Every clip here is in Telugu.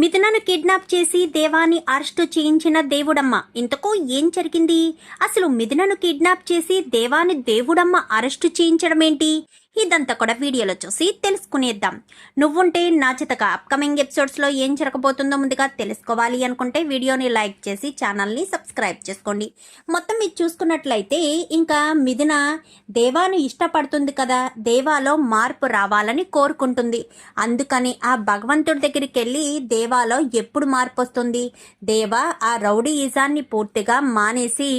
మిథునను కిడ్నాప్ చేసి దేవాని అరెస్టు చేయించిన దేవుడమ్మ. ఇంతకు ఏం జరిగింది? అసలు మిథునను కిడ్నాప్ చేసి దేవాని దేవుడమ్మ అరెస్టు చేయించడం ఏంటి ఇదంతా కూడా వీడియోలో చూసి తెలుసుకునేద్దాం. నువ్వుంటే నా చేతగా అప్కమింగ్ ఎపిసోడ్స్లో ఏం జరగబోతుందో ముందుగా తెలుసుకోవాలి అనుకుంటే వీడియోని లైక్ చేసి ఛానల్ని సబ్స్క్రైబ్ చేసుకోండి. మొత్తం మీరు చూసుకున్నట్లయితే ఇంకా మిథున దేవాను ఇష్టపడుతుంది కదా దేవాలో మార్పు రావాలని కోరుకుంటుంది. అందుకని ఆ భగవంతుడి దగ్గరికి వెళ్ళి దేవాలో ఎప్పుడు మార్పు వస్తుంది? దేవా ఆ రౌడీ ఈజాన్ని పూర్తిగా మానేసి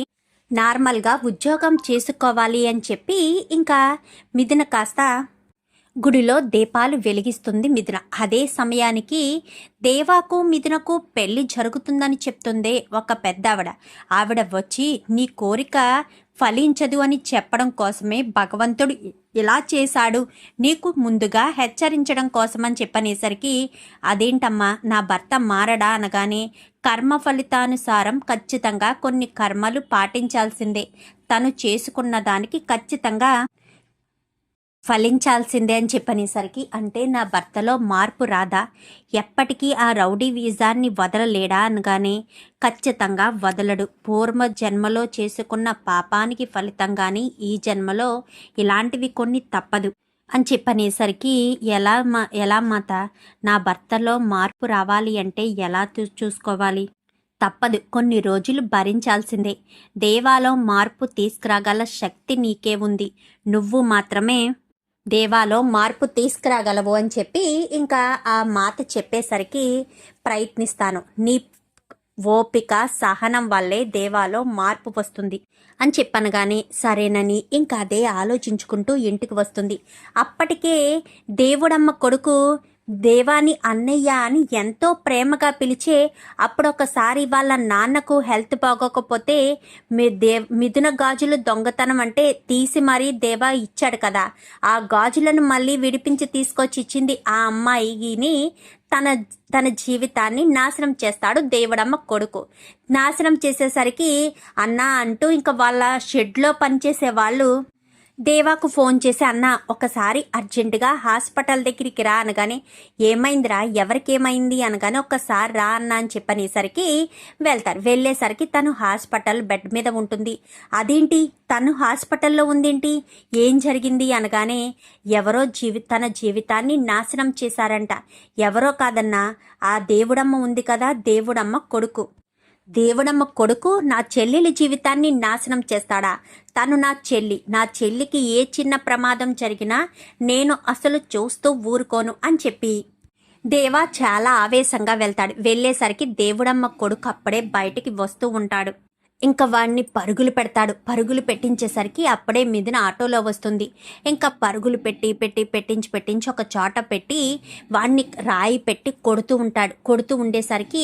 నార్మల్గా ఉద్యోగం చేసుకోవాలి అని చెప్పి ఇంకా మిథున కాస్త గుడిలో దీపాలు వెలిగిస్తుంది మిథున. అదే సమయానికి దేవాకు మిథునకు పెళ్ళి జరుగుతుందని చెప్తుంది ఒక పెద్ద ఆవిడ ఆవిడ వచ్చి నీ కోరిక ఫలించదు అని చెప్పడం కోసమే భగవంతుడు ఇలా చేశాడు. నీకు ముందుగా హెచ్చరించడం కోసమని చెప్పనేసరికి అదేంటమ్మా నా భర్త మారడా? అనగానే కర్మ ఫలితానుసారం ఖచ్చితంగా కొన్ని కర్మలు పాటించాల్సిందే. తను చేసుకున్న దానికి ఖచ్చితంగా ఫలించాల్సిందే అని చెప్పనేసరికి అంటే నా భర్తలో మార్పు రాదా? ఎప్పటికీ ఆ రౌడీ వీజాన్ని వదలలేడా అనగానే ఖచ్చితంగా వదలడు. పూర్వ జన్మలో చేసుకున్న పాపానికి ఫలితంగానే ఈ జన్మలో ఇలాంటివి కొన్ని తప్పదు అని చెప్పనేసరికి ఎలా మా ఎలా మాత? నా భర్తలో మార్పు రావాలి అంటే ఎలా చూ- చూసుకోవాలి? తప్పదు. కొన్ని రోజులు భరించాల్సిందే. దేవాలో మార్పు తీసుకురాగల శక్తి నీకే ఉంది. నువ్వు మాత్రమే దేవాలో మార్పు తీసుకురాగలవు అని చెప్పి ఇంకా ఆ మాట చెప్పేసరికి ప్రయత్నిస్తాను. నీ ఓపిక సహనం వల్లే దేవాలో మార్పు వస్తుంది అని చెప్పాను కానీ సరేనని ఇంకా అదే ఆలోచించుకుంటూ ఇంటికి వస్తుంది. అప్పటికే దేవుడమ్మ కొడుకు దేవాని అన్నయ్య అని ఎంతో ప్రేమగా పిలిచే అప్పుడొకసారి వాళ్ళ నాన్నకు హెల్త్ బాగోకపోతే మీ దే మిథున గాజులు దొంగతనం అంటే తీసి మరీ దేవా ఇచ్చాడు కదా. ఆ గాజులను మళ్ళీ విడిపించి తీసుకొచ్చి ఇచ్చింది ఆ అమ్మాయిని తన తన జీవితాన్ని నాశనం చేస్తాడు దేవుడమ్మ కొడుకు. నాశనం చేసేసరికి అన్న అంటూ ఇంకా వాళ్ళ షెడ్లో పనిచేసే వాళ్ళు దేవాకు ఫోన్ చేసి అన్న ఒకసారి అర్జెంటుగా హాస్పిటల్ దగ్గరికి రా అనగానే ఏమైందిరా? ఎవరికేమైంది? అనగానే ఒక్కసారి రా అన్న అని చెప్పనేసరికి వెళ్తారు. వెళ్ళేసరికి తను హాస్పిటల్ బెడ్ మీద ఉంటుంది. అదేంటి? తను హాస్పిటల్లో ఉందేంటి? ఏం జరిగింది? అనగానే ఎవరో జీవి తన జీవితాన్ని నాశనం చేశారంట. ఎవరో కాదన్నా ఆ దేవుడమ్మ ఉంది కదా దేవుడమ్మ కొడుకు. దేవుడమ్మ కొడుకు నా చెల్లెలి జీవితాన్ని నాశనం చేస్తాడా? తను నా చెల్లి. నా చెల్లికి ఏ చిన్న ప్రమాదం జరిగినా నేను అసలు చూస్తూ ఊరుకోను అని చెప్పి. దేవా చాలా ఆవేశంగా వెళ్తాడు. వెళ్ళేసరికి దేవుడమ్మ కొడుకు అప్పుడే బయటికి వస్తూ ఉంటాడు. ఇంకా వాడిని పరుగులు పెడతాడు. పరుగులు పెట్టించేసరికి అప్పుడే మిదిన ఆటోలో వస్తుంది. ఇంకా పరుగులు పెట్టి పెట్టి పెట్టించి పెట్టించి ఒక చోట పెట్టి వాడిని రాయి పెట్టి కొడుతూ ఉంటాడు. కొడుతూ ఉండేసరికి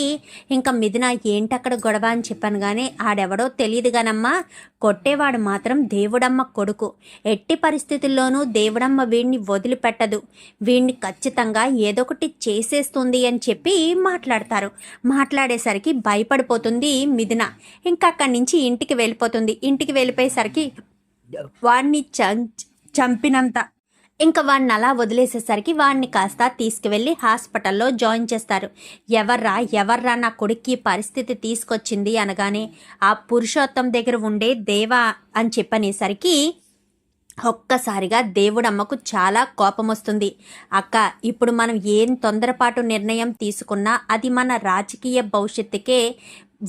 ఇంకా మిదిన అక్కడ గొడవ? అని చెప్పాను కానీ ఆడెవడో తెలియదు గానమ్మా. కొట్టేవాడు మాత్రం దేవుడమ్మ కొడుకు. ఎట్టి పరిస్థితుల్లోనూ దేవుడమ్మ వీడిని వదిలిపెట్టదు. వీడిని ఖచ్చితంగా ఏదొకటి చేసేస్తుంది అని చెప్పి మాట్లాడతారు. మాట్లాడేసరికి భయపడిపోతుంది మిథున. ఇంకా అక్కడి నుంచి ఇంటికి వెళ్ళిపోతుంది. ఇంటికి వెళ్ళిపోయేసరికి వాడిని చం- చంపినంత. ఇంకా వాడిని అలా వదిలేసేసరికి వాడిని కాస్త తీసుకువెళ్ళి హాస్పిటల్లో జాయిన్ చేస్తారు. ఎవర్రా ఎవర్రా నా కొడుక్కి పరిస్థితి తీసుకొచ్చింది అనగానే ఆ పురుషోత్తం దగ్గర ఉండే దేవా అని చెప్పనేసరికి ఒక్కసారిగా దేవుడమ్మకు చాలా కోపం వస్తుంది అక్క ఇప్పుడు మనం ఏం తొందరపాటు నిర్ణయం తీసుకున్నా అది మన రాజకీయ భవిష్యత్తుకే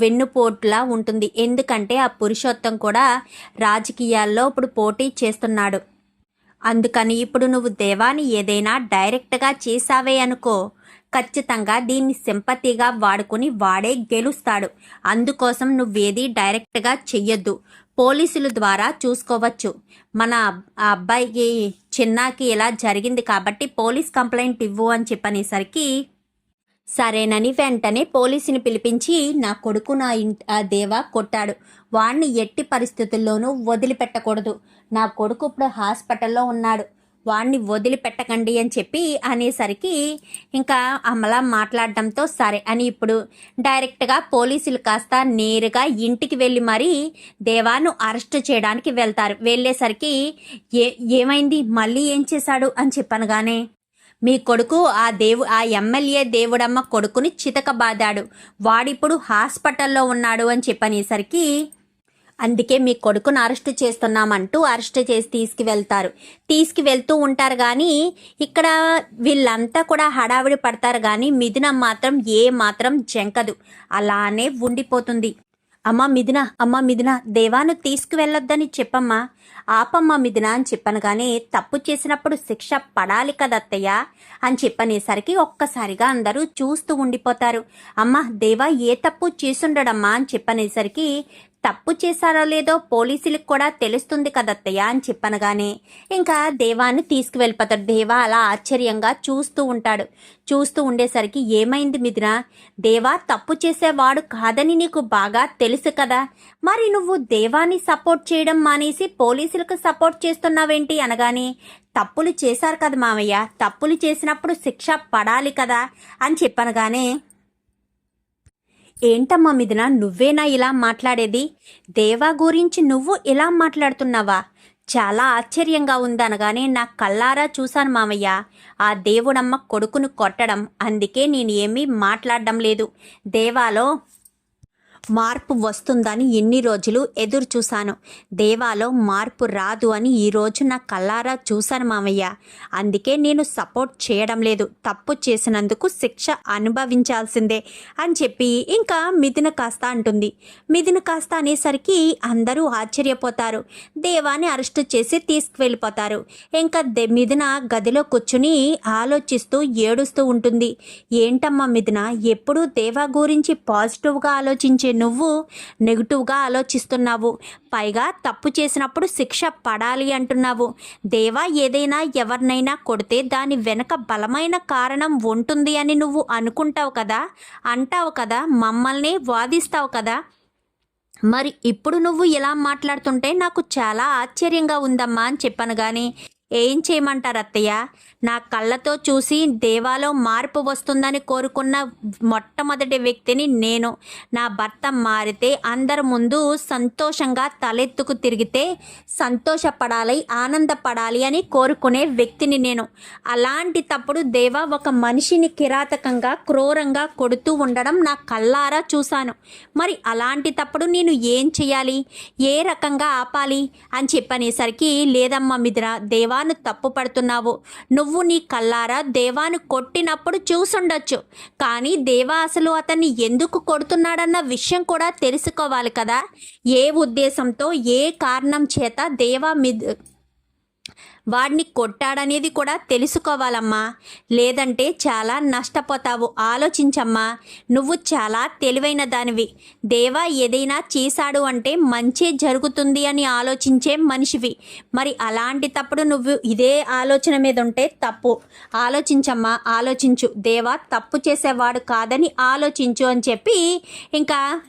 వెన్నుపోట్లా ఉంటుంది. ఎందుకంటే ఆ పురుషోత్తం కూడా రాజకీయాల్లో ఇప్పుడు పోటీ చేస్తున్నాడు. అందుకని ఇప్పుడు నువ్వు దేవాని ఏదైనా డైరెక్ట్గా చేసావే అనుకో. ఖచ్చితంగా దీన్ని సింపతిగా వాడుకుని వాడే గెలుస్తాడు. అందుకోసం నువ్వేది డైరెక్ట్గా చెయ్యొద్దు. పోలీసుల ద్వారా చూసుకోవచ్చు. మన ఆ అబ్బాయికి చిన్నాకి ఇలా జరిగింది కాబట్టి పోలీస్ కంప్లైంట్ ఇవ్వు అని చెప్పనేసరికి సరేనని వెంటనే పోలీసుని పిలిపించి నా కొడుకు నా ఇంటి ఆ దేవా కొట్టాడు. వాణ్ణి ఎట్టి పరిస్థితుల్లోనూ వదిలిపెట్టకూడదు. నా కొడుకు ఇప్పుడు హాస్పిటల్లో ఉన్నాడు. వాణ్ణి వదిలిపెట్టకండి అని చెప్పి అనేసరికి ఇంకా అమలా మాట్లాడడంతో సరే అని ఇప్పుడు డైరెక్ట్గా పోలీసులు కాస్త నేరుగా ఇంటికి వెళ్ళి మరీ దేవాను అరెస్ట్ చేయడానికి వెళ్తారు. వెళ్ళేసరికి ఏ ఏమైంది? మళ్ళీ ఏం చేశాడు? అని చెప్పనగానే మీ కొడుకు ఆ దేవు ఆ ఎమ్మెల్యే దేవుడమ్మ కొడుకుని చితకబాదాడు. వాడిప్పుడు హాస్పిటల్లో ఉన్నాడు అని చెప్పనేసరికి అందుకే మీ కొడుకును అరెస్ట్ చేస్తున్నామంటూ అరెస్ట్ చేసి తీసుకువెళ్తారు. తీసుకువెళ్తూ ఉంటారు కానీ ఇక్కడ వీళ్ళంతా కూడా హడావిడి పడతారు కానీ మిథునం మాత్రం ఏ మాత్రం జంకదు. అలానే ఉండిపోతుంది. అమ్మా మిథున అమ్మ మిథున దేవాను తీసుకువెళ్ళొద్దని చెప్పమ్మా. ఆపమ్మా మిథున అని చెప్పను కానీ తప్పు చేసినప్పుడు శిక్ష పడాలి కదత్తయ్య అని చెప్పనేసరికి ఒక్కసారిగా అందరూ చూస్తూ ఉండిపోతారు. అమ్మా దేవా ఏ తప్పు చేసుండడమ్మా అని చెప్పనేసరికి తప్పు చేశారో లేదో పోలీసులకు కూడా తెలుస్తుంది కదత్తయ్య అని చెప్పనగానే ఇంకా దేవాన్ని తీసుకువెళ్ళిపోతాడు. దేవా అలా ఆశ్చర్యంగా చూస్తూ ఉంటాడు. చూస్తూ ఉండేసరికి ఏమైంది మిథున? దేవా తప్పు చేసేవాడు కాదని నీకు బాగా తెలుసు కదా. మరి నువ్వు దేవాన్ని సపోర్ట్ చేయడం మానేసి పోలీసులకు సపోర్ట్ చేస్తున్నావేంటి అనగానే తప్పులు చేశారు కదా మామయ్య. తప్పులు చేసినప్పుడు శిక్ష పడాలి కదా అని చెప్పనగానే ఏంటమ్మా మిథున నువ్వేనా ఇలా మాట్లాడేది? దేవా గురించి నువ్వు ఇలా మాట్లాడుతున్నావా? చాలా ఆశ్చర్యంగా ఉందనగానే నా కళ్ళారా చూశాను మామయ్య. ఆ దేవుడమ్మ కొడుకును కొట్టడం అందుకే నేను ఏమీ మాట్లాడడం లేదు. దేవాలో మార్పు వస్తుందని ఎన్ని రోజులు ఎదురు చూశాను. దేవాలో మార్పు రాదు అని ఈరోజు నా కల్లారా చూశాను మామయ్య. అందుకే నేను సపోర్ట్ చేయడం లేదు. తప్పు చేసినందుకు శిక్ష అనుభవించాల్సిందే అని చెప్పి ఇంకా మిథున కాస్త అంటుంది. మిథున కాస్త అనేసరికి అందరూ ఆశ్చర్యపోతారు. దేవాని అరెస్టు చేసి తీసుకువెళ్ళిపోతారు. ఇంకా దే మిథున గదిలో కూర్చుని ఆలోచిస్తూ ఏడుస్తూ ఉంటుంది. ఏంటమ్మా మిథున ఎప్పుడూ దేవా గురించి పాజిటివ్గా ఆలోచించే నువ్వు నెగిటివ్గా ఆలోచిస్తున్నావు. పైగా తప్పు చేసినప్పుడు శిక్ష పడాలి అంటున్నావు. దేవా ఏదైనా ఎవరినైనా కొడితే దాని వెనక బలమైన కారణం ఉంటుంది అని నువ్వు అనుకుంటావు కదా? అంటావు కదా? మమ్మల్ని వాదిస్తావు కదా? మరి ఇప్పుడు నువ్వు ఇలా మాట్లాడుతుంటే నాకు చాలా ఆశ్చర్యంగా ఉందమ్మా అని చెప్పాను కానీ ఏం చేయమంటారు అత్తయ్య నా కళ్ళతో చూసి దేవాలో మార్పు వస్తుందని కోరుకున్న మొట్టమొదటి వ్యక్తిని నేను. నా భర్త మారితే అందరి ముందు సంతోషంగా తలెత్తుకు తిరిగితే సంతోషపడాలి ఆనందపడాలి అని కోరుకునే వ్యక్తిని నేను. అలాంటి తప్పుడు దేవా ఒక మనిషిని కిరాతకంగా క్రూరంగా కొడుతూ ఉండడం నా కళ్ళారా చూశాను. మరి అలాంటి తప్పుడు నేను ఏం చేయాలి? ఏ రకంగా ఆపాలి? అని చెప్పనేసరికి లేదమ్మా మిదిరా దేవాను తప్పు పడుతున్నావు. నువ్వు నీ కల్లారా దేవాను కొట్టినప్పుడు చూసుండొచ్చు. కానీ దేవా అసలు అతన్ని ఎందుకు కొడుతున్నాడన్న విషయం కూడా తెలుసుకోవాలి కదా. ఏ ఉద్దేశంతో ఏ కారణం చేత దేవా మిద్ వాడిని కొట్టాడనేది కూడా తెలుసుకోవాలమ్మా. లేదంటే చాలా నష్టపోతావు. ఆలోచించమ్మా. నువ్వు చాలా తెలివైన దానివి. దేవా ఏదైనా చేశాడు అంటే మంచే జరుగుతుంది అని ఆలోచించే మనిషివి. మరి అలాంటి తప్పుడు నువ్వు ఇదే ఆలోచన మీద ఉంటే తప్పు. ఆలోచించమ్మా ఆలోచించు. దేవా తప్పు చేసేవాడు కాదని ఆలోచించు అని చెప్పి ఇంకా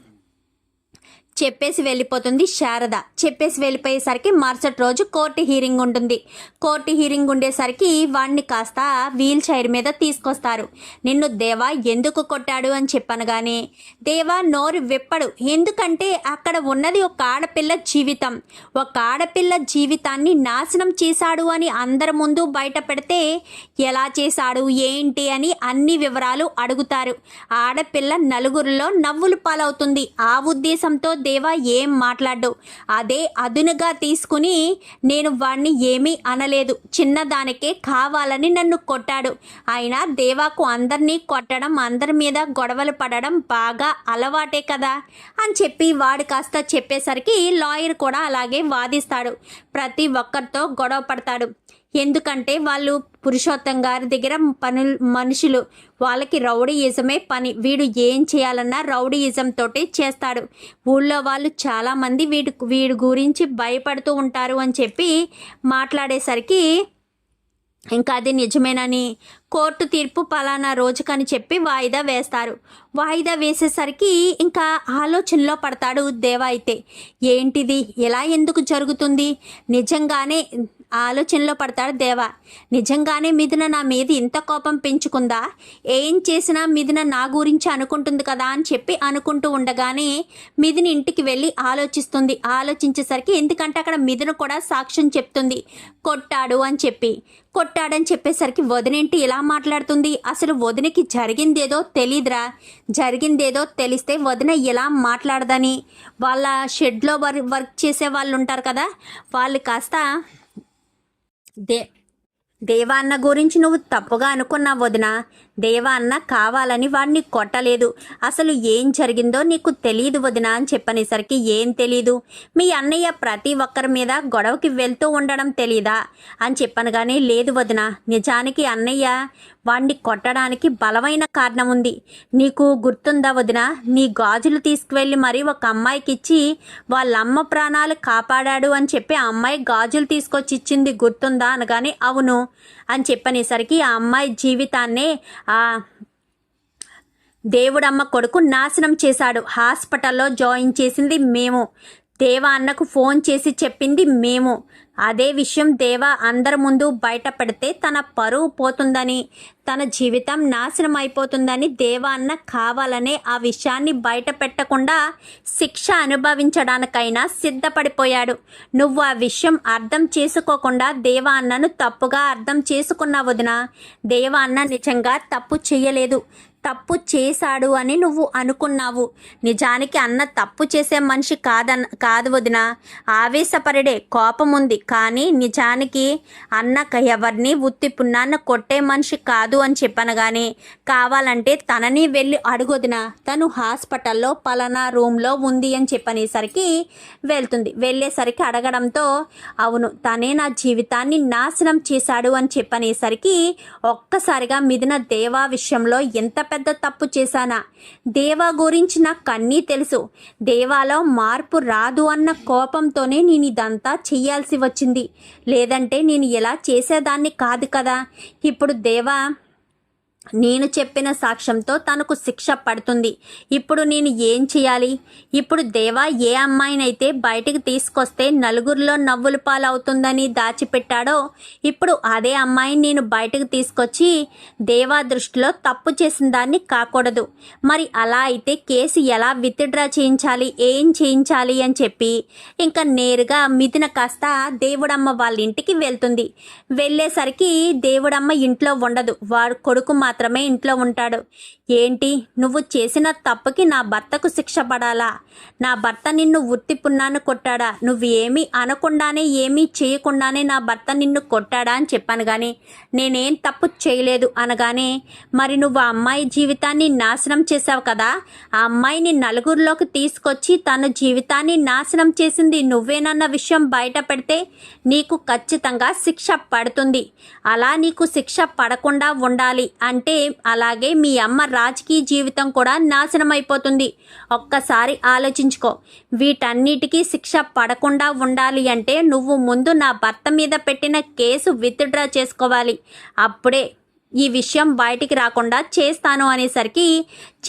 చెప్పేసి వెళ్ళిపోతుంది శారద. చెప్పేసి వెళ్ళిపోయేసరికి మరుసటి రోజు కోర్టు హీరింగ్ ఉంటుంది. కోర్టు హీరింగ్ ఉండేసరికి వాడిని కాస్త వీల్ చైర్ మీద తీసుకొస్తారు. నిన్ను దేవా ఎందుకు కొట్టాడు అని చెప్పాను కానీ దేవా నోరు విప్పడు. ఎందుకంటే అక్కడ ఉన్నది ఒక ఆడపిల్ల జీవితం. ఒక ఆడపిల్ల జీవితాన్ని నాశనం చేశాడు అని అందరి ముందు బయట పెడితే ఎలా చేశాడు ఏంటి అని అన్ని వివరాలు అడుగుతారు. ఆడపిల్ల నలుగురిలో నవ్వులు పాలవుతుంది. ఆ ఉద్దేశంతో దేవా ఏం మాట్లాడు అదే అదునుగా తీసుకుని నేను వాణ్ణి ఏమీ అనలేదు. చిన్నదానికే కావాలని నన్ను కొట్టాడు. అయినా దేవాకు అందరినీ కొట్టడం అందరి మీద గొడవలు పడడం బాగా అలవాటే కదా? అని చెప్పి వాడు కాస్త చెప్పేసరికి లాయర్ కూడా అలాగే వాదిస్తాడు. ప్రతి ఒక్కరితో గొడవ పడతాడు. ఎందుకంటే వాళ్ళు పురుషోత్తం గారి దగ్గర పనులు మనుషులు వాళ్ళకి రౌడీయిజమే పని. వీడు ఏం చేయాలన్నా రౌడీయిజం తోటి చేస్తాడు. ఊళ్ళో వాళ్ళు చాలామంది వీడు వీడి గురించి భయపడుతూ ఉంటారు అని చెప్పి మాట్లాడేసరికి ఇంకా అది నిజమేనని కోర్టు తీర్పు పలానా రోజుకని చెప్పి వాయిదా వేస్తారు. వాయిదా వేసేసరికి ఇంకా ఆలోచనలో పడతాడు దేవా అయితే. ఏంటిది? ఎలా ఎందుకు జరుగుతుంది? నిజంగానే ఆలోచనలో పడతాడు దేవ. నిజంగానే మిథున నా మీద ఇంత కోపం పెంచుకుందా? ఏం చేసినా మిథున నా గురించి అనుకుంటుంది కదా అని చెప్పి అనుకుంటూ ఉండగానే మిథున ఇంటికి వెళ్ళి ఆలోచిస్తుంది. ఆలోచించేసరికి ఎందుకంటే అక్కడ మిథున కూడా సాక్ష్యం చెప్తుంది. కొట్టాడు అని చెప్పి. కొట్టాడని చెప్పేసరికి వదినేంటి ఇలా మాట్లాడుతుంది? అసలు వదినకి జరిగిందేదో తెలీదురా. జరిగిందేదో తెలిస్తే వదిన ఎలా మాట్లాడదని. వాళ్ళ షెడ్లో వర్క్ వర్క్ చేసే వాళ్ళు ఉంటారు కదా. వాళ్ళు కాస్త దే దేవా అన్న గురించి నువ్వు తప్పుగా అనుకున్నావు వదిన. దేవా అన్న కావాలని వాడిని కొట్టలేదు. అసలు ఏం జరిగిందో నీకు తెలియదు వదిన అని చెప్పనేసరికి ఏం తెలీదు. మీ అన్నయ్య ప్రతి ఒక్కరి మీద గొడవకి వెళ్తూ ఉండడం తెలీదా? అని చెప్పనగానే లేదు వదిన నిజానికి అన్నయ్య వాణ్ణి కొట్టడానికి బలమైన కారణం ఉంది. నీకు గుర్తుందా వదిన నీ గాజులు తీసుకువెళ్ళి మరీ ఒక అమ్మాయికి ఇచ్చి వాళ్ళ అమ్మ ప్రాణాలు కాపాడాడు అని చెప్పి ఆ అమ్మాయి గాజులు తీసుకొచ్చి ఇచ్చింది గుర్తుందా అనగానే అవును అని చెప్పనేసరికి ఆ అమ్మాయి జీవితాన్నే ఆ దేవుడమ్మ కొడుకు నాశనం చేశాడు. హాస్పిటల్లో జాయిన్ చేసింది మేము. దేవా అన్నకు ఫోన్ చేసి చెప్పింది మేము. అదే విషయం దేవా అందరి ముందు బయట పెడితే తన పరువు పోతుందని తన జీవితం నాశనం అయిపోతుందని దేవా అన్న కావాలనే ఆ విషయాన్ని బయట పెట్టకుండా శిక్ష అనుభవించడానికైనా సిద్ధపడిపోయాడు. నువ్వు ఆ విషయం అర్థం చేసుకోకుండా దేవా అన్నను తప్పుగా అర్థం చేసుకున్నా వదిన. దేవా అన్న నిజంగా తప్పు చేయలేదు. తప్పు చేశాడు అని నువ్వు అనుకున్నావు. నిజానికి అన్న తప్పు చేసే మనిషి కాదన్న కాదు వదిన. ఆవేశపరుడే కోపం ఉంది కానీ నిజానికి అన్న ఎవరిని ఉత్తి పున్నాన్న కొట్టే మనిషి కాదు అని చెప్పనగానే కావాలంటే తనని వెళ్ళి అడుగొదిన తను హాస్పిటల్లో పలానా రూమ్లో ఉంది అని చెప్పనేసరికి వెళ్తుంది. వెళ్ళేసరికి అడగడంతో అవును తనే నా జీవితాన్ని నాశనం చేశాడు అని చెప్పనేసరికి ఒక్కసారిగా మిదిన దేవా విషయంలో ఎంత పెద్ద తప్పు చేశానా? దేవా గురించి నాకు అన్నీ తెలుసు. దేవాలో మార్పు రాదు అన్న కోపంతోనే నేను ఇదంతా చెయ్యాల్సి వచ్చింది. లేదంటే నేను ఎలా చేసేదాన్ని కాదు కదా. ఇప్పుడు దేవా నేను చెప్పిన సాక్ష్యంతో తనకు శిక్ష పడుతుంది. ఇప్పుడు నేను ఏం చేయాలి? ఇప్పుడు దేవా ఏ అమ్మాయినైతే బయటికి తీసుకొస్తే నలుగురిలో నవ్వులు పాలవుతుందని దాచిపెట్టాడో ఇప్పుడు అదే అమ్మాయిని నేను బయటకు తీసుకొచ్చి దేవా దృష్టిలో తప్పు చేసిన దాన్ని కాకూడదు. మరి అలా అయితే కేసు ఎలా విత్డ్రా చేయించాలి? ఏం చేయించాలి అని చెప్పి ఇంకా నేరుగా మిథున కాస్త దేవుడమ్మ వాళ్ళ ఇంటికి వెళ్తుంది. వెళ్ళేసరికి దేవుడమ్మ ఇంట్లో ఉండదు. వాడు కొడుకు మాత్రం మాత్రమే ఇంట్లో ఉంటాడు. ఏంటి? నువ్వు చేసిన తప్పుకి నా భర్తకు శిక్ష పడాలా? నా భర్త నిన్ను ఉత్తి పున్నాను కొట్టాడా? నువ్వు ఏమీ అనకుండానే ఏమీ చేయకుండానే నా భర్త నిన్ను కొట్టాడా అని చెప్పాను కానీ నేనేం తప్పు చేయలేదు అనగానే మరి నువ్వు ఆ అమ్మాయి జీవితాన్ని నాశనం చేశావు కదా? ఆ అమ్మాయిని నలుగురిలోకి తీసుకొచ్చి తన జీవితాన్ని నాశనం చేసింది నువ్వేనన్న విషయం బయట పెడితే నీకు ఖచ్చితంగా శిక్ష పడుతుంది. అలా నీకు శిక్ష పడకుండా ఉండాలి అంటే అంటే అలాగే మీ అమ్మ రాజకీయ జీవితం కూడా నాశనం అయిపోతుంది ఒక్కసారి ఆలోచించుకో. వీటన్నిటికీ శిక్ష పడకుండా ఉండాలి అంటే నువ్వు ముందు నా భర్త మీద పెట్టిన కేసు విత్డ్రా చేసుకోవాలి. అప్పుడే ఈ విషయం బయటికి రాకుండా చేస్తాను అనేసరికి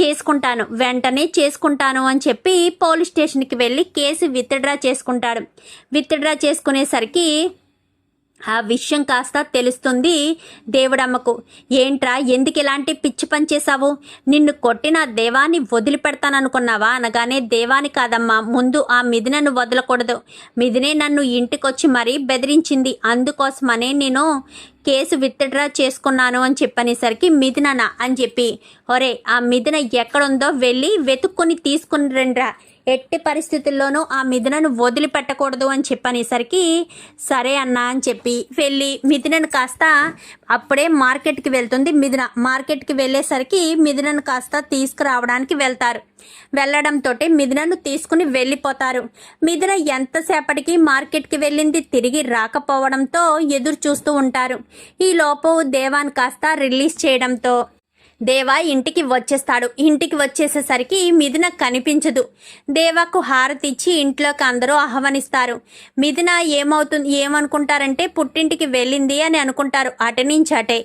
చేసుకుంటాను. వెంటనే చేసుకుంటాను అని చెప్పి పోలీస్ స్టేషన్కి వెళ్ళి కేసు విత్డ్రా చేసుకుంటాడు. విత్డ్రా చేసుకునేసరికి ఆ విషయం కాస్త తెలుస్తుంది దేవుడమ్మకు. ఏంట్రా ఎందుకు ఇలాంటి పిచ్చి పని చేశావు? నిన్ను కొట్టిన దేవాన్ని వదిలిపెడతాననుకున్నావా అనగానే దేవాని కాదమ్మా ముందు ఆ మిథునను వదలకూడదు. మిథునే నన్ను ఇంటికొచ్చి మరీ బెదిరించింది. అందుకోసమనే నేను కేసు విత్డ్రా చేసుకున్నాను అని చెప్పనేసరికి మిథుననా అని చెప్పి ఒరే ఆ మిథున ఎక్కడుందో వెళ్ళి వెతుక్కొని తీసుకుని రండ్రా ఎట్టి పరిస్థితుల్లోనూ ఆ మిథునను వదిలిపెట్టకూడదు అని చెప్పనేసరికి సరే అన్నా అని చెప్పి వెళ్ళి మిథునను కాస్త అప్పుడే మార్కెట్కి వెళ్తుంది. మిథున మార్కెట్కి వెళ్ళేసరికి మిథునను కాస్త తీసుకురావడానికి వెళ్తారు. వెళ్ళడంతో మిథునను తీసుకుని వెళ్ళిపోతారు. మిథున ఎంతసేపటికి మార్కెట్కి వెళ్ళింది తిరిగి రాకపోవడంతో ఎదురు చూస్తూ ఉంటారు. ఈ లోపు దేవాన్ కాస్త రిలీజ్ చేయడంతో దేవా ఇంటికి వచ్చేస్తాడు. ఇంటికి వచ్చేసేసరికి మిథున కనిపించదు. దేవాకు హారతి ఇచ్చి ఇంట్లోకి అందరూ ఆహ్వానిస్తారు. మిథున ఏమవుతుంది ఏమనుకుంటారంటే పుట్టింటికి వెళ్ళింది అని అనుకుంటారు అటు నుంచి అటే.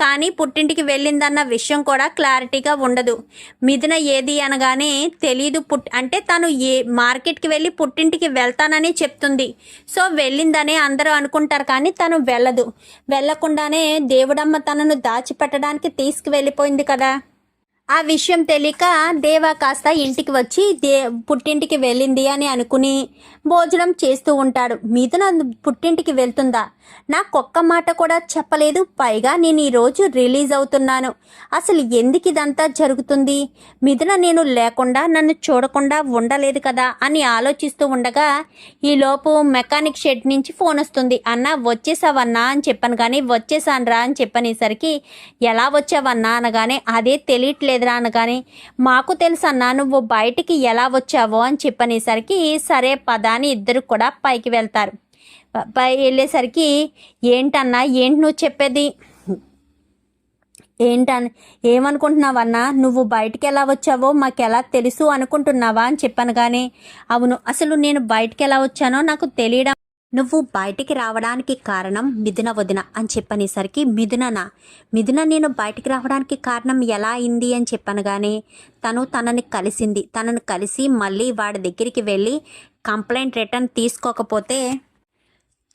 కానీ పుట్టింటికి వెళ్ళిందన్న విషయం కూడా క్లారిటీగా ఉండదు. మిథున ఏది అనగానే తెలీదు పుట్ అంటే తను ఏ మార్కెట్కి వెళ్ళి పుట్టింటికి వెళ్తానని చెప్తుంది. సో వెళ్ళిందనే అందరూ అనుకుంటారు కానీ తను వెళ్ళదు. వెళ్ళకుండానే దేవుడమ్మ తనను దాచిపెట్టడానికి తీసుకువెళ్ళిపోయింది కదా? ఆ విషయం తెలియక దేవ కాస్త ఇంటికి వచ్చి దే పుట్టింటికి వెళ్ళింది అని అనుకుని భోజనం చేస్తూ ఉంటాడు. మిథున పుట్టింటికి వెళ్తుందా? నాకు ఒక్క మాట కూడా చెప్పలేదు. పైగా నేను ఈరోజు రిలీజ్ అవుతున్నాను. అసలు ఎందుకు ఇదంతా జరుగుతుంది? మిథున నేను లేకుండా నన్ను చూడకుండా ఉండలేదు కదా అని ఆలోచిస్తూ ఉండగా ఈలోపు మెకానిక్ షెడ్ నుంచి ఫోన్ వస్తుంది. అన్న వచ్చేసావన్నా అని చెప్పాను కానీ వచ్చేసానురా అని చెప్పనేసరికి ఎలా వచ్చావన్నా అనగానే అదే తెలియట్లేదురా అనగానే మాకు తెలుసన్నా నువ్వు బయటికి ఎలా వచ్చావో అని చెప్పనేసరికి సరే పదాని ఇద్దరు కూడా పైకి వెళ్తారు. పై వెళ్ళేసరికి ఏంటన్నా ఏంటి నువ్వు చెప్పేది? ఏంటన్ ఏమనుకుంటున్నావన్నా? నువ్వు బయటికి ఎలా వచ్చావో మాకు ఎలా తెలుసు అనుకుంటున్నావా అని చెప్పాను కానీ అవును అసలు నేను బయటికి ఎలా వచ్చానో నాకు తెలియడం నువ్వు బయటికి రావడానికి కారణం మిథున వదిన అని చెప్పనేసరికి మిథుననా మిథున నేను బయటికి రావడానికి కారణం ఎలా అయింది అని చెప్పాను కానీ తను తనని కలిసింది తనను కలిసి మళ్ళీ వాడి దగ్గరికి వెళ్ళి కంప్లైంట్ రిటర్న్ తీసుకోకపోతే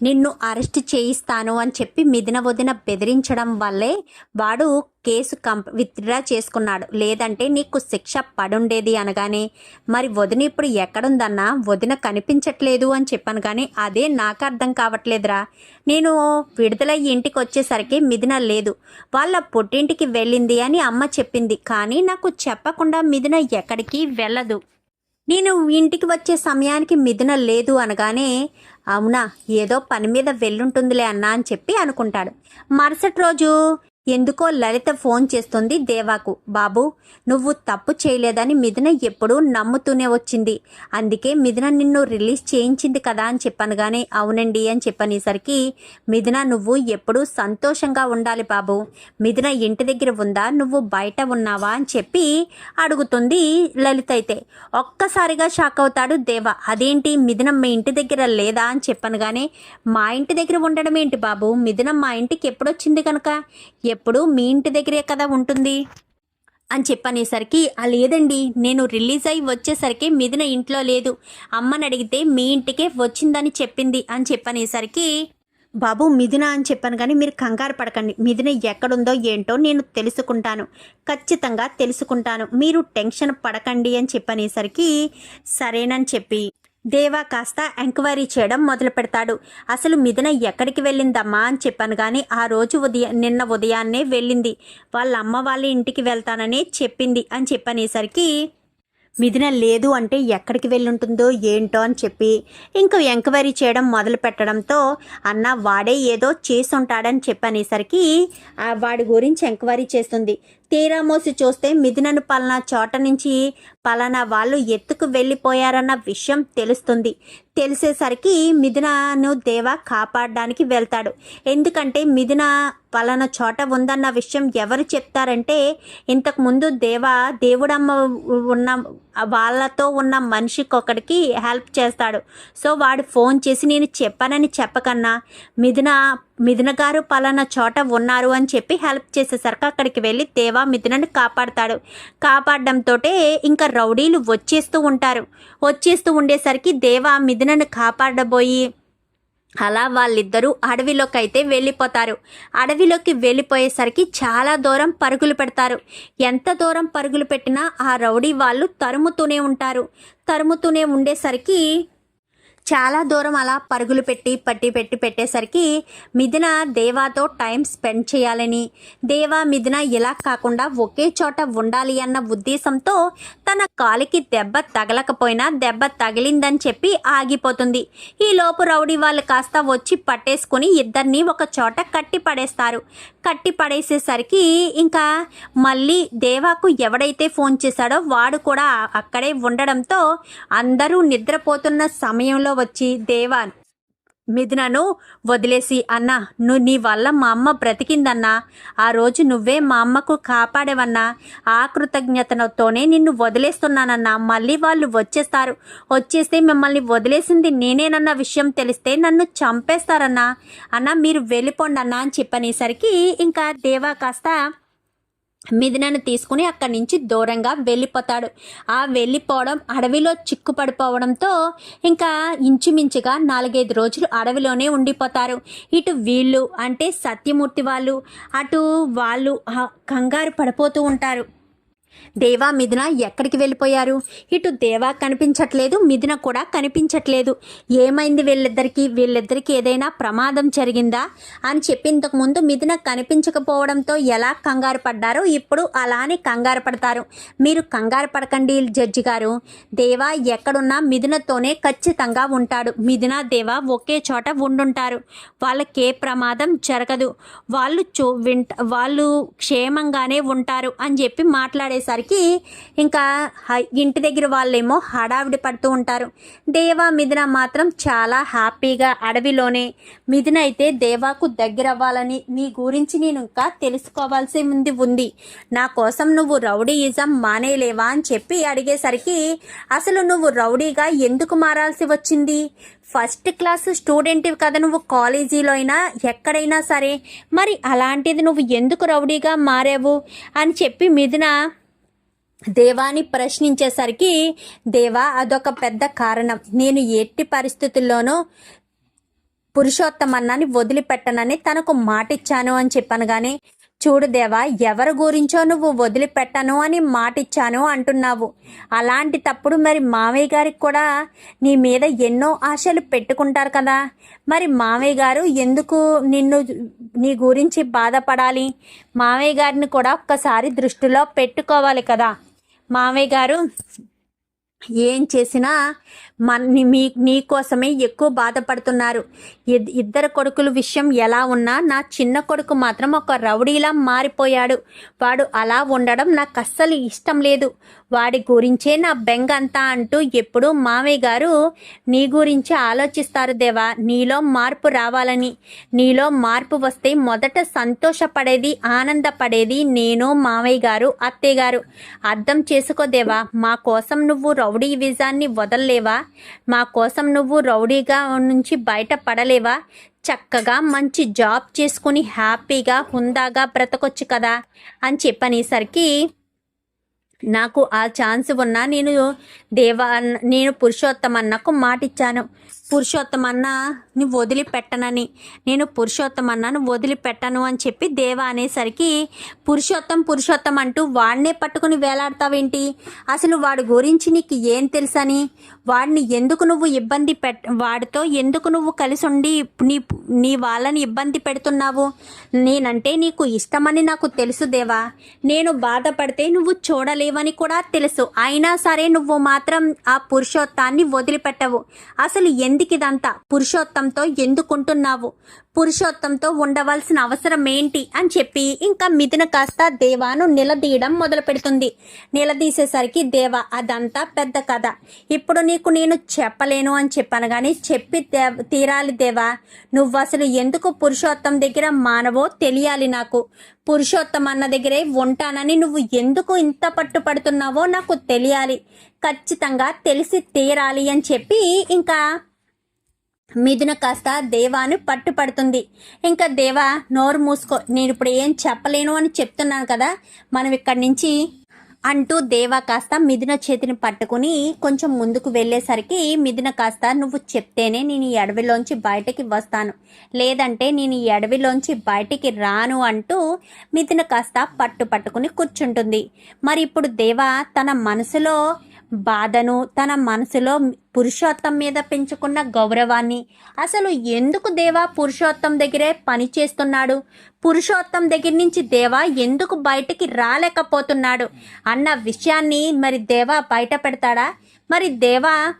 నిన్ను అరెస్ట్ చేయిస్తాను అని చెప్పి మిదిన వదిన బెదిరించడం వల్లే వాడు కేసు కంప్ విత్డ్రా చేసుకున్నాడు. లేదంటే నీకు శిక్ష పడుండేది అనగానే మరి వదిన ఇప్పుడు ఎక్కడుందన్నా? వదిన కనిపించట్లేదు అని చెప్పాను కానీ అదే నాకు అర్థం కావట్లేదురా. నేను విడుదలయ్యి ఇంటికి వచ్చేసరికి మిదిన లేదు. వాళ్ళ పుట్టింటికి వెళ్ళింది అని అమ్మ చెప్పింది కానీ నాకు చెప్పకుండా మిదిన ఎక్కడికి వెళ్ళదు. నేను ఇంటికి వచ్చే సమయానికి మిథున లేదు అనగానే అవునా ఏదో పని మీద వెళ్ళుంటుందిలే అన్నా అని చెప్పి అనుకుంటాడు. మరుసటి రోజు ఎందుకో లలిత ఫోన్ చేస్తుంది దేవాకు. బాబు నువ్వు తప్పు చేయలేదని మిథున ఎప్పుడూ నమ్ముతూనే వచ్చింది. అందుకే మిథున నిన్ను రిలీజ్ చేయించింది కదా అని చెప్పాను కానీ అవునండి అని చెప్పనేసరికి మిథున నువ్వు ఎప్పుడూ సంతోషంగా ఉండాలి బాబు. మిథున ఇంటి దగ్గర ఉందా? నువ్వు బయట ఉన్నావా? అని చెప్పి అడుగుతుంది లలిత అయితే. ఒక్కసారిగా షాక్ అవుతాడు దేవ. అదేంటి? మిథున మీ ఇంటి దగ్గర లేదా? అని చెప్పాను కానీ మా ఇంటి దగ్గర ఉండడం ఏంటి బాబు? మిథున మా ఇంటికి ఎప్పుడొచ్చింది కనుక ఎప్పుడు మీ ఇంటి దగ్గరే కదా ఉంటుంది? అని చెప్పనేసరికి ఆ లేదండి నేను రిలీజ్ అయ్యి వచ్చేసరికి మిథున ఇంట్లో లేదు. అమ్మని అడిగితే మీ ఇంటికే వచ్చిందని చెప్పింది అని చెప్పనేసరికి బాబు మిథున అని చెప్పాను కానీ మీరు కంగారు పడకండి. మిథున ఎక్కడుందో ఏంటో నేను తెలుసుకుంటాను. ఖచ్చితంగా తెలుసుకుంటాను. మీరు టెన్షన్ పడకండి అని చెప్పనేసరికి సరేనని చెప్పి దేవా కాస్త ఎంక్వైరీ చేయడం మొదలు పెడతాడు. అసలు మిథున ఎక్కడికి వెళ్ళిందమ్మా అని చెప్పాను కానీ ఆ రోజు ఉదయం నిన్న ఉదయాన్నే వెళ్ళింది. వాళ్ళ అమ్మ వాళ్ళ ఇంటికి వెళ్తానని చెప్పింది అని చెప్పనేసరికి మిథున లేదు అంటే ఎక్కడికి వెళ్ళుంటుందో ఏంటో అని చెప్పి ఇంకా ఎంక్వైరీ చేయడం మొదలు పెట్టడంతో అన్న వాడే ఏదో చేసి ఉంటాడని చెప్పనేసరికి ఆ వాడి గురించి ఎంక్వైరీ చేస్తుంది. తీరా మోసి చూస్తే మిథునను పలానా చోట నుంచి పలానా వాళ్ళు ఎత్తుకు వెళ్ళిపోయారన్న విషయం తెలుస్తుంది. తెలిసేసరికి మిథునను దేవ కాపాడడానికి వెళ్తాడు. ఎందుకంటే మిథున పలానా చోట ఉందన్న విషయం ఎవరు చెప్తారంటే ఇంతకుముందు దేవ దేవుడమ్మ ఉన్న వాళ్ళతో ఉన్న మనిషికి ఒకడికి హెల్ప్ చేస్తాడు. సో వాడు ఫోన్ చేసి నేను చెప్పానని చెప్పకన్నా మిథున మిథున గారు పలానా చోట ఉన్నారు అని చెప్పి హెల్ప్ చేసేసరికి అక్కడికి వెళ్ళి దేవా మిథునని కాపాడతాడు. కాపాడడంతో ఇంకా రౌడీలు వచ్చేస్తూ ఉంటారు. వచ్చేస్తూ ఉండేసరికి దేవా మిథునను కాపాడబోయి అలా వాళ్ళిద్దరూ అడవిలోకి అయితే వెళ్ళిపోతారు. అడవిలోకి వెళ్ళిపోయేసరికి చాలా దూరం పరుగులు పెడతారు. ఎంత దూరం పరుగులు పెట్టినా ఆ రౌడీ వాళ్ళు తరుముతూనే ఉంటారు. తరుముతూనే ఉండేసరికి చాలా దూరం అలా పరుగులు పెట్టి పట్టి పెట్టి పెట్టేసరికి మిథున దేవాతో టైం స్పెండ్ చేయాలని. దేవా మిథున ఇలా కాకుండా ఒకే చోట ఉండాలి అన్న ఉద్దేశంతో తన కాలికి దెబ్బ తగలకపోయినా దెబ్బ తగిలిందని చెప్పి ఆగిపోతుంది. ఈ లోపు రౌడీ వాళ్ళు కాస్త వచ్చి పట్టేసుకుని ఇద్దరిని ఒక చోట కట్టి పడేస్తారు. కట్టి పడేసేసరికి ఇంకా మళ్ళీ దేవాకు ఎవడైతే ఫోన్ చేశాడో వాడు కూడా అక్కడే ఉండడంతో అందరూ నిద్రపోతున్న సమయంలో వచ్చి దేవా మిథునను వదిలేసి అన్నా నువ్వు నీ వల్ల మా అమ్మ బ్రతికిందన్నా ఆ రోజు నువ్వే మా అమ్మకు కాపాడేవన్నా ఆ కృతజ్ఞతతోనే నిన్ను వదిలేస్తున్నానన్నా మళ్ళీ వాళ్ళు వచ్చేస్తారు. వచ్చేస్తే మిమ్మల్ని వదిలేసింది నేనేనన్న విషయం తెలిస్తే నన్ను చంపేస్తారన్నా. అన్న మీరు వెళ్ళిపోండి అన్నా అని చెప్పనేసరికి ఇంకా దేవా కాస్త మిథునను తీసుకుని అక్కడి నుంచి దూరంగా వెళ్ళిపోతాడు. ఆ వెళ్ళిపోవడం అడవిలో చిక్కుపడిపోవడంతో ఇంకా ఇంచుమించుగా నాలుగైదు రోజులు అడవిలోనే ఉండిపోతారు. ఇటు వీళ్ళు అంటే సత్యమూర్తి వాళ్ళు అటు వాళ్ళు కంగారు పడిపోతూ ఉంటారు. దేవా మిథున ఎక్కడికి వెళ్ళిపోయారు? ఇటు దేవా కనిపించట్లేదు మిథున కూడా కనిపించట్లేదు. ఏమైంది వీళ్ళిద్దరికి? వీళ్ళిద్దరికి ఏదైనా ప్రమాదం జరిగిందా? అని చెప్పి ఇంతకుముందు మిథున కనిపించకపోవడంతో ఎలా కంగారు పడ్డారో ఇప్పుడు అలానే కంగారు పడతారు. మీరు కంగారు పడకండి జడ్జి గారు. దేవా ఎక్కడున్నా మిథునతోనే ఖచ్చితంగా ఉంటాడు. మిథున దేవా ఒకే చోట ఉండుంటారు. వాళ్ళకే ప్రమాదం జరగదు. వాళ్ళు చూ వింట వాళ్ళు క్షేమంగానే ఉంటారు అని చెప్పి వచ్చేసరికి ఇంకా ఇంటి దగ్గర వాళ్ళేమో హడావిడి పడుతూ ఉంటారు. దేవా మిథున మాత్రం చాలా హ్యాపీగా అడవిలోనే. మిథున అయితే దేవాకు దగ్గర అవ్వాలని నీ గురించి నేను ఇంకా తెలుసుకోవాల్సి ఉంది ఉంది. నా కోసం నువ్వు రౌడీయిజం మానేలేవా అని చెప్పి అడిగేసరికి అసలు నువ్వు రౌడీగా ఎందుకు మారాల్సి వచ్చింది? ఫస్ట్ క్లాస్ స్టూడెంట్ కదా నువ్వు కాలేజీలో అయినా ఎక్కడైనా సరే. మరి అలాంటిది నువ్వు ఎందుకు రౌడీగా మారావు? అని చెప్పి మిథున దేవాని ప్రశ్నించేసరికి దేవా అదొక పెద్ద కారణం. నేను ఎట్టి పరిస్థితుల్లోనూ పురుషోత్తమన్నాన్ని వదిలిపెట్టనని తనకు మాటిచ్చాను అని చెప్పాను కానీ చూడు దేవా ఎవరి గురించో నువ్వు వదిలిపెట్టను అని మాటిచ్చాను అంటున్నావు. అలాంటి తప్పుడు మరి మామయ్య గారికి కూడా నీ మీద ఎన్నో ఆశలు పెట్టుకుంటారు కదా. మరి మామయ్య గారు ఎందుకు నిన్ను నీ గురించి బాధపడాలి? మామయ్య గారిని కూడా ఒక్కసారి దృష్టిలో పెట్టుకోవాలి కదా. మామయ్య గారు ఏం చేసినా మన మీ నీ కోసమే ఎక్కువ బాధపడుతున్నారు. ఇద్- ఇద్దరు కొడుకుల విషయం ఎలా ఉన్నా నా చిన్న కొడుకు మాత్రం ఒక రౌడీలా మారిపోయాడు. వాడు అలా ఉండడం నాకు అస్సలు ఇష్టం లేదు. వాడి గురించే నా బెంగ అంతా అంటూ ఎప్పుడు మామయ్య గారు నీ గురించి ఆలోచిస్తారు దేవా. నీలో మార్పు రావాలని. నీలో మార్పు వస్తే మొదట సంతోషపడేది ఆనందపడేది నేను మామయ్య గారు అత్తయ్య గారు. అర్థం చేసుకోదేవా మా కోసం నువ్వు రౌడీ విజాన్ని వదలలేవా? మా కోసం నువ్వు రౌడీగా నుంచి బయటపడలేవా చక్కగా మంచి జాబ్ చేసుకుని హ్యాపీగా హుందాగా బ్రతకొచ్చు కదా అని చెప్పనేసరికి నాకు ఆ ఛాన్స్ ఉన్నా నేను దేవా నేను పురుషోత్తమన్నకు మాటిచ్చాను. పురుషోత్తమన్న ని వదిలిపెట్టనని. నేను పురుషోత్తమన్నను వదిలిపెట్టను అని చెప్పి దేవ అనేసరికి పురుషోత్తం పురుషోత్తం అంటూ వాడినే పట్టుకుని వేలాడతావేంటి? అసలు వాడి గురించి నీకు ఏం తెలుసని? వాడిని ఎందుకు నువ్వు ఇబ్బంది పెట్ వాడితో ఎందుకు నువ్వు కలిసి ఉండి నీ నీ వాళ్ళని ఇబ్బంది పెడుతున్నావు? నేనంటే నీకు ఇష్టమని నాకు తెలుసు దేవా. నేను బాధపడితే నువ్వు చూడలేవని కూడా తెలుసు. అయినా సరే నువ్వు మాత్రం ఆ పురుషోత్తాన్ని వదిలిపెట్టవు. అసలు ఎందుకు ఎందుకిదంతా? పురుషోత్తంతో ఎందుకుంటున్నావు? పురుషోత్తంతో ఉండవలసిన అవసరం ఏంటి అని చెప్పి ఇంకా మిథున కాస్త దేవాను నిలదీయడం మొదలు పెడుతుంది నిలదీసేసరికి దేవ అదంతా పెద్ద కథ. ఇప్పుడు నీకు నేను చెప్పలేను అని చెప్పాను కానీ చెప్పి తీరాలి దేవా. నువ్వు అసలు ఎందుకు పురుషోత్తం దగ్గర మానవో తెలియాలి నాకు. పురుషోత్తం అన్న దగ్గరే ఉంటానని నువ్వు ఎందుకు ఇంత పట్టుపడుతున్నావో నాకు తెలియాలి. ఖచ్చితంగా తెలిసి తీరాలి అని చెప్పి ఇంకా మిథున కాస్త దేవాను పట్టుపడుతుంది. ఇంకా దేవా నోరు మూసుకో. నేను ఇప్పుడు ఏం చెప్పలేను అని చెప్తున్నాను కదా. మనం ఇక్కడి నుంచి అంటూ దేవా కాస్త మిథున చేతిని పట్టుకుని కొంచెం ముందుకు వెళ్ళేసరికి మిథున కాస్త నువ్వు చెప్తేనే నేను ఈ అడవిలోంచి బయటికి వస్తాను. లేదంటే నేను ఈ అడవిలోంచి బయటికి రాను అంటూ మిథున కాస్త పట్టు పట్టుకుని కూర్చుంటుంది. మరి ఇప్పుడు దేవా తన మనసులో బాధను తన మనసులో పురుషోత్తం మీద పెంచుకున్న గౌరవాన్ని. అసలు ఎందుకు దేవా పురుషోత్తం దగ్గరే పని చేస్తున్నాడు? పురుషోత్తం దగ్గర నుంచి దేవా ఎందుకు బయటికి రాలేకపోతున్నాడు? అన్న విషయాన్ని మరి దేవా బయట పెడతాడా? మరి దేవా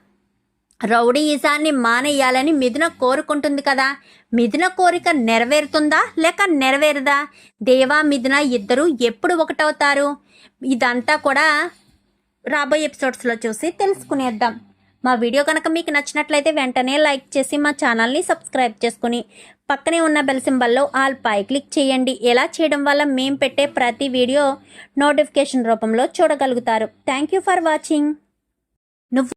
రౌడీయిజాన్ని మానేయాలని మిథున కోరుకుంటుంది కదా? మిథున కోరిక నెరవేరుతుందా? లేక నెరవేరదా? దేవా మిథున ఇద్దరు ఎప్పుడు ఒకటవుతారు? ఇదంతా కూడా రాబోయే ఎపిసోడ్స్లో చూసి తెలుసుకునేద్దాం. మా వీడియో కనుక మీకు నచ్చినట్లయితే వెంటనే లైక్ చేసి మా ఛానల్ని సబ్స్క్రైబ్ చేసుకుని పక్కనే ఉన్న బెల్ సింబల్లో ఆల్ పై క్లిక్ చేయండి. ఎలా చేయడం వల్ల మేము పెట్టే ప్రతి వీడియో నోటిఫికేషన్ రూపంలో చూడగలుగుతారు. థ్యాంక్ యూ ఫర్ వాచింగ్ నువ్వు